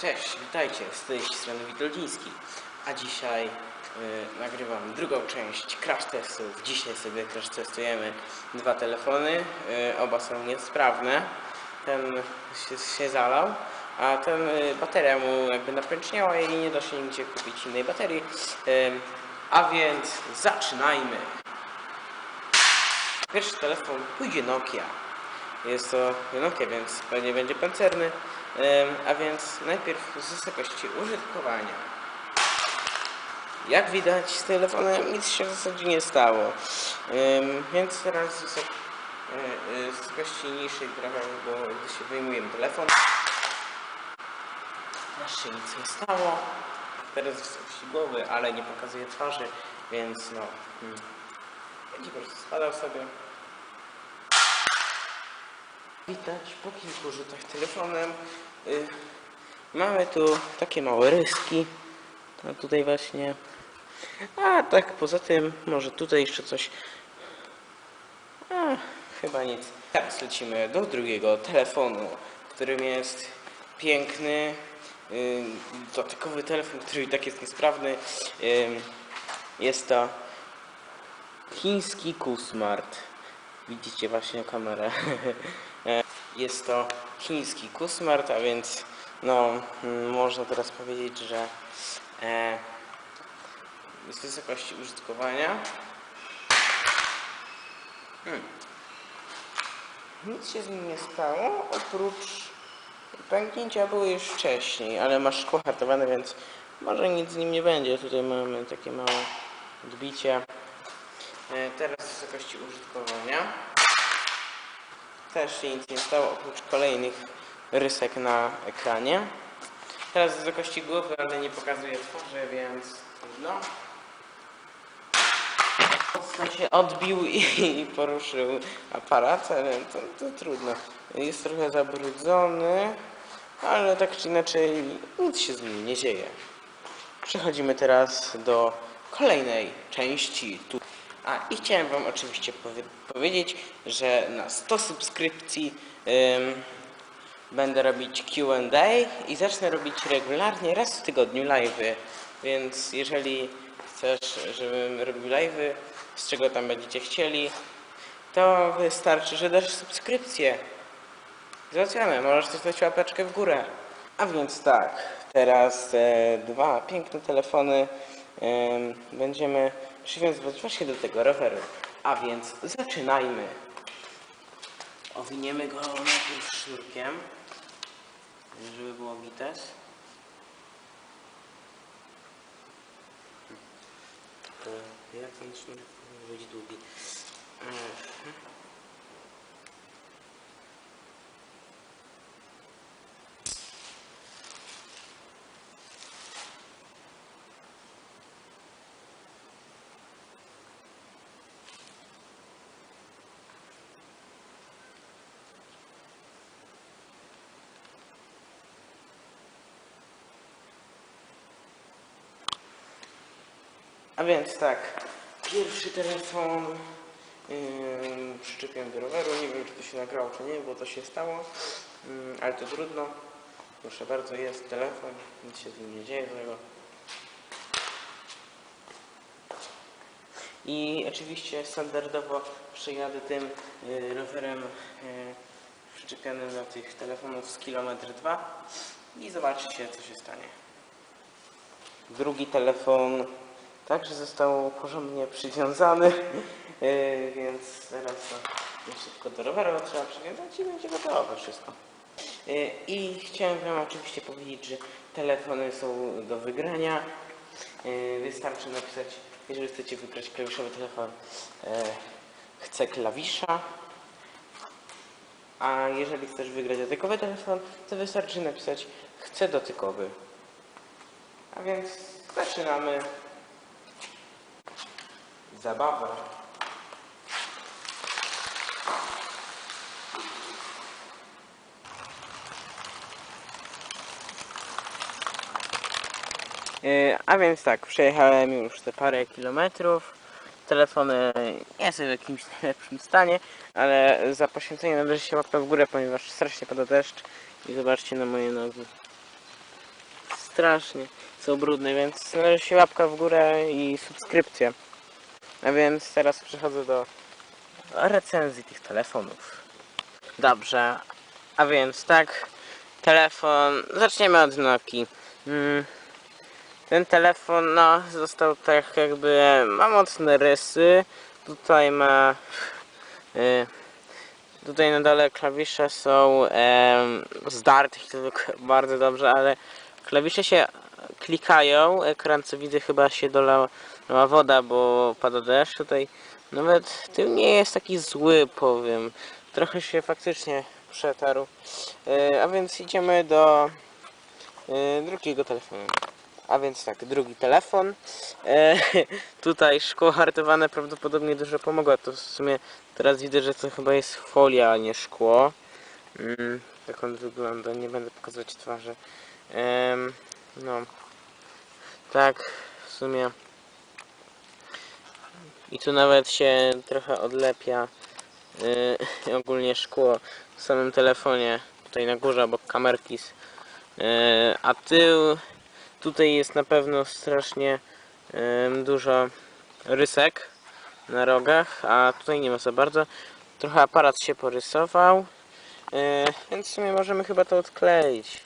Cześć, witajcie, z tej strony Witoldziński. A dzisiaj y, nagrywam drugą część crash testów. Dzisiaj sobie crash testujemy dwa telefony, y, oba są niesprawne. Ten się, się zalał, a ten y, bateria mu jakby napęczniała i nie da się nigdzie kupić innej baterii. A więc zaczynajmy. Pierwszy telefon pójdzie Nokia. Jest to Nokia, więc pewnie będzie pancerny. A więc najpierw z wysokości użytkowania. Jak widać z telefonem nic się w zasadzie nie stało. Więc teraz z e, e, wysokości niższej trochę, bo gdy się wyjmujemy telefon, też się nic nie stało. Teraz z wysokości głowy, ale nie pokazuje twarzy, więc no... hmm, Będzie po prostu spadał sobie. Widać po kilku rzutach telefonem. Y, mamy tu takie małe ryski. A tutaj właśnie. A tak poza tym, może tutaj jeszcze coś. A, chyba nic. Teraz lecimy do drugiego telefonu, którym jest piękny, y, telefon, który i tak jest niesprawny. Ym, jest to chiński Q-Smart. Widzicie właśnie kamerę. E, Jest to chiński Q-Smart, a więc no, mm, można teraz powiedzieć, że e, z wysokości użytkowania hmm, nic się z nim nie stało, oprócz pęknięcia były już wcześniej, ale ma szkło hartowane, więc może nic z nim nie będzie. Tutaj mamy takie małe odbicie. E, Teraz wysokości użytkowania. Też się nic nie stało oprócz kolejnych rysek na ekranie. Teraz wysokości głowy, ale nie pokazuje twarzy, więc trudno. Mocno się odbił i, poruszył aparat, ale to, to trudno. Jest trochę zabrudzony, ale tak czy inaczej nic się z nim nie dzieje. Przechodzimy teraz do kolejnej części. A i chciałem Wam oczywiście powie powiedzieć, że na 100 subskrypcji ym, będę robić QA i zacznę robić regularnie raz w tygodniu live'y. Więc jeżeli chcesz, żebym robił live'y, z czego tam będziecie chcieli, to wystarczy, że dasz subskrypcję. Załatwione, możesz też dać łapeczkę w górę. A więc tak, teraz e, dwa piękne telefony em, będziemy przywiązywać właśnie do tego roweru. A więc zaczynajmy. Owiniemy go najpierw sznurkiem, żeby było gites. To jak ten sznurek powinien być długi? A więc tak, pierwszy telefon yy, przyczepiłem do roweru. Nie wiem, czy to się nagrało, czy nie, bo to się stało, Ym, ale to trudno. Proszę bardzo, jest telefon, nic się z nim nie dzieje złego. I oczywiście standardowo przejadę tym yy, rowerem yy, przyczepionym do tych telefonów z kilometr 2 i zobaczcie, co się stanie. Drugi telefon także został porządnie przywiązany, yy, więc teraz to tylko do roweru trzeba przywiązać i będzie gotowe wszystko. Yy, I chciałem Wam oczywiście powiedzieć, że telefony są do wygrania. Yy, Wystarczy napisać, jeżeli chcecie wygrać klawiszowy telefon, chcę klawisza. A jeżeli chcesz wygrać dotykowy telefon, to wystarczy napisać chcę dotykowy. A więc zaczynamy zabawę. Yy, A więc tak, przejechałem już te parę kilometrów. Telefon e, nie jest w jakimś najlepszym stanie, ale za poświęcenie należy się łapka w górę, ponieważ strasznie pada deszcz i zobaczcie na moje nogi. strasznie są brudne, więc należy się łapka w górę i subskrypcja. A więc teraz przechodzę do recenzji tych telefonów. Dobrze, a więc tak, telefon, zaczniemy od Nokii. Mm, ten telefon, no, został tak jakby, ma mocne rysy, tutaj ma, y, tutaj na dole klawisze są zdarte bardzo dobrze, ale klawisze się klikają, ekran co widzę chyba się dolała woda, bo pada deszcz, tutaj nawet tył nie jest taki zły, powiem, trochę się faktycznie przetarł, E, a więc idziemy do e, drugiego telefonu. A więc tak, drugi telefon. E, tutaj szkło hartowane prawdopodobnie dużo pomogło. To w sumie teraz widzę, że to chyba jest folia, a nie szkło. Mm, tak on wygląda, nie będę pokazywać twarzy. Em, no. Tak, w sumie. I tu nawet się trochę odlepia y, ogólnie szkło w samym telefonie. Tutaj na górze obok kamerki. s- Y, a tył tutaj jest na pewno strasznie em, dużo rysek na rogach, a tutaj nie ma za bardzo. Trochę aparat się porysował, e, więc w sumie możemy chyba to odkleić.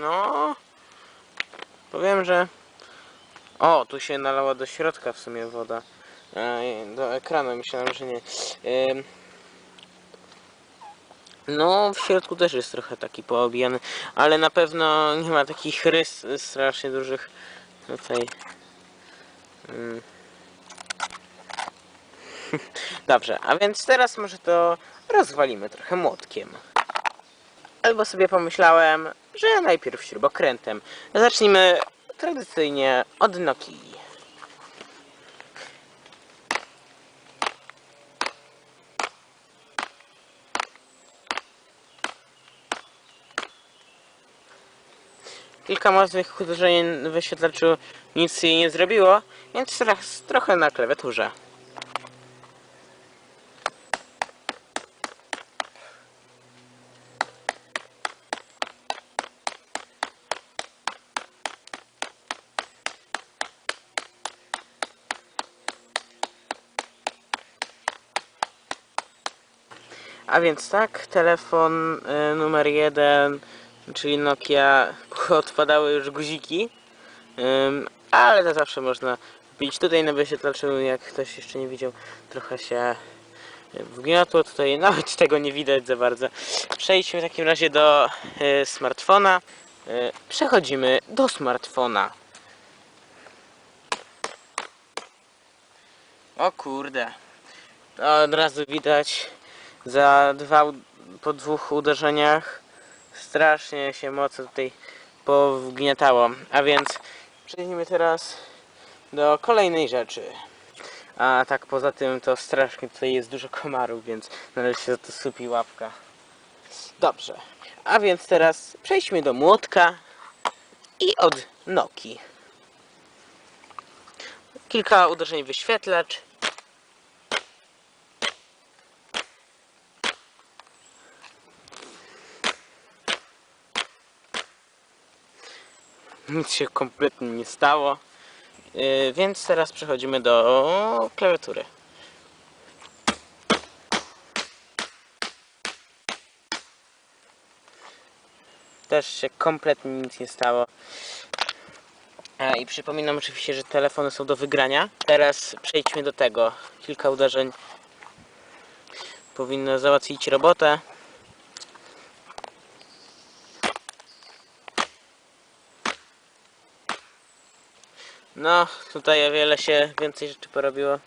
No, powiem, że o, tu się nalała do środka w sumie woda. E, do ekranu myślałem, że nie. No, w środku też jest trochę taki poobijany, ale na pewno nie ma takich rys strasznie dużych tutaj. Mm. Dobrze, a więc teraz może to rozwalimy trochę młotkiem. Albo sobie pomyślałem, że najpierw śrubokrętem. Zacznijmy tradycyjnie od Nokii. Kilka mocnych uderzeń w wyświetlaczu nic jej nie zrobiło, więc teraz trochę na klawiaturze. A więc tak, telefon y, numer jeden, czyli Nokia, odpadały już guziki, ale to zawsze można wbić tutaj na wyświetlaczu, jak ktoś jeszcze nie widział, trochę się wgniotło, tutaj nawet tego nie widać za bardzo. Przejdźmy w takim razie do y, smartfona. Y, przechodzimy do smartfona. O kurde. Od razu widać za dwa, po dwóch uderzeniach strasznie się mocno tutaj powgniatało. A więc przejdźmy teraz do kolejnej rzeczy. A tak poza tym to strasznie tutaj jest dużo komarów, więc należy się to supi łapka. Dobrze. A więc teraz przejdźmy do młotka i od Noki. Kilka uderzeń wyświetlacz. Nic się kompletnie nie stało. Yy, więc teraz przechodzimy do klawiatury. Też się kompletnie nic nie stało. A, I przypominam oczywiście, że telefony są do wygrania. Teraz przejdźmy do tego. Kilka uderzeń powinno załatwić robotę. No, tutaj o wiele się więcej rzeczy porobiło.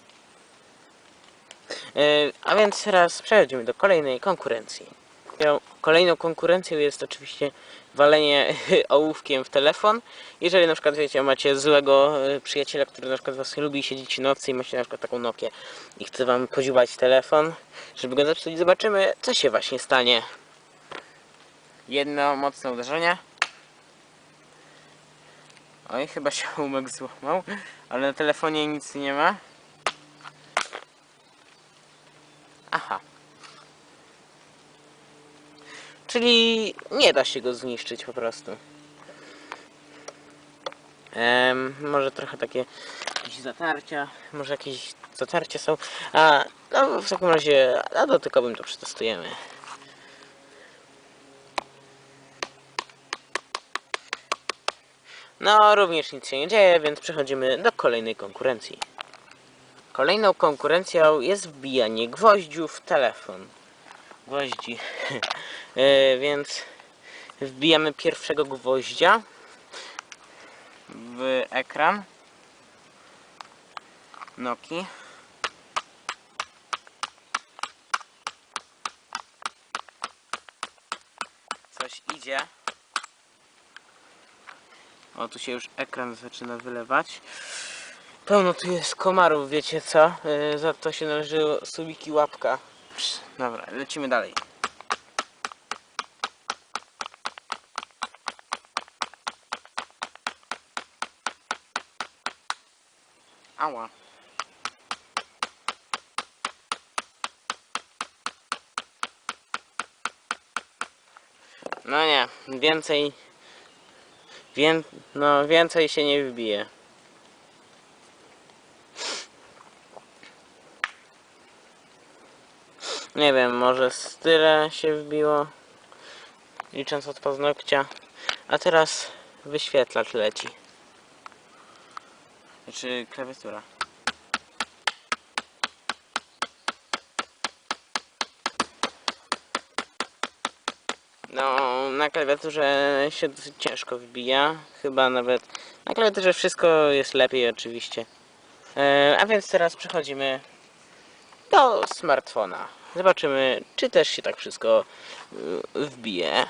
Yy, a więc teraz przechodzimy do kolejnej konkurencji. Kolejną konkurencją jest oczywiście walenie ołówkiem w telefon. Jeżeli na przykład wiecie, macie złego yy, przyjaciela, który na przykład was nie lubi, siedzicie nocy i macie na przykład taką Nokię i chce wam podziubać telefon, żeby go zepsuć, zobaczymy co się właśnie stanie. Jedno mocne uderzenie. Oj, chyba się umek złamał, ale na telefonie nic nie ma. Aha. Czyli nie da się go zniszczyć po prostu. Em, może trochę takie jakieś zatarcia, może jakieś zatarcia są. A no w takim razie a dotykowym to przetestujemy. No, również nic się nie dzieje, więc przechodzimy do kolejnej konkurencji. Kolejną konkurencją jest wbijanie gwoździu w telefon. Gwoździ. E, więc wbijamy pierwszego gwoździa w ekran Noki. Coś idzie. O, tu się już ekran zaczyna wylewać. Pełno tu jest komarów, wiecie co? Yy, za to się należy subiki łapka. Psz, Dobra, lecimy dalej. Ała. No nie, więcej Wię... No, więcej się nie wybije. Nie wiem, może z tyle się wbiło, licząc od paznokcia. A teraz wyświetlacz leci. Znaczy klawiatura. No, na klawiaturze się dosyć ciężko wbija. Chyba nawet na klawiaturze wszystko jest lepiej oczywiście. E, a więc teraz przechodzimy do smartfona. Zobaczymy, czy też się tak wszystko y, wbije.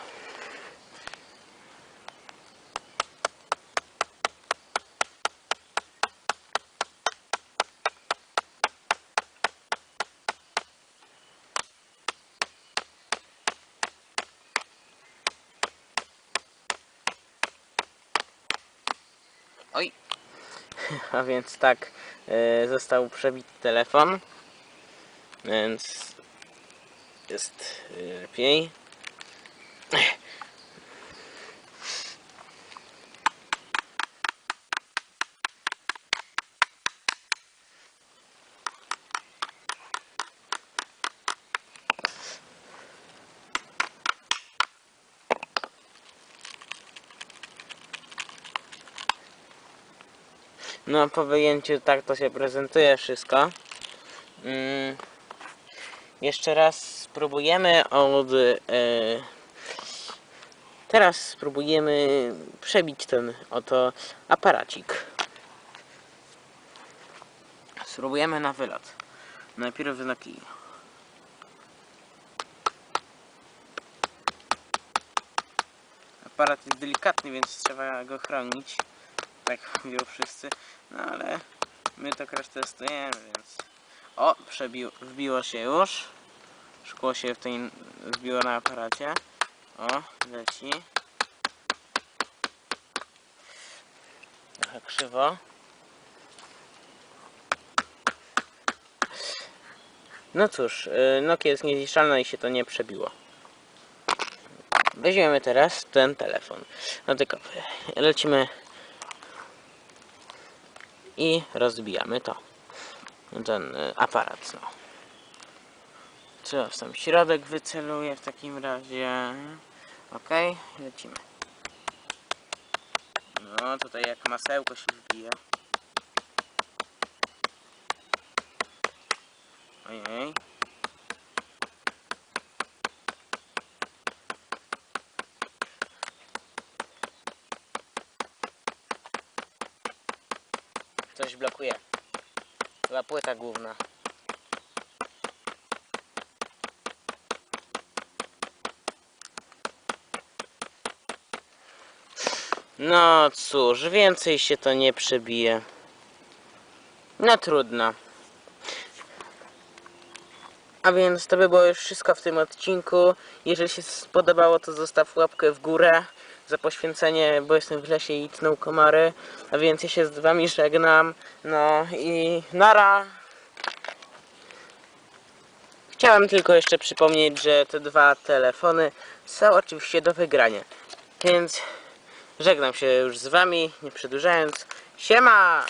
Oj. A więc tak, e, został przebity telefon. Więc jest e, lepiej. No po wyjęciu tak to się prezentuje wszystko. Mm. Jeszcze raz spróbujemy od... E, teraz spróbujemy przebić ten oto aparacik. Spróbujemy na wylot. Najpierw na kij. Aparat jest delikatny, więc trzeba go chronić tak mówią wszyscy, no ale my to teraz testujemy, więc o, przebił, wbiło się już. Szkło się w tej wbiło na aparacie. O, leci. Trochę krzywo. No cóż, y, Nokia jest niezniszczalna i się to nie przebiło. Weźmiemy teraz ten telefon. Dotykowy lecimy i rozbijamy to. Ten y, aparat, no. Co w sam środek wyceluję w takim razie. Ok, lecimy. No, tutaj jak masełko się wbija. Ojej. Blokuje. Chyba płyta główna. No cóż, więcej się to nie przebije. No trudno. A więc to by było już wszystko w tym odcinku. Jeżeli się spodobało, to zostaw łapkę w górę za poświęcenie, bo jestem w lesie i tną komary. A więc ja się z wami żegnam. No i nara. Chciałem tylko jeszcze przypomnieć, że te dwa telefony są oczywiście do wygrania. Więc żegnam się już z wami, nie przedłużając. Siema!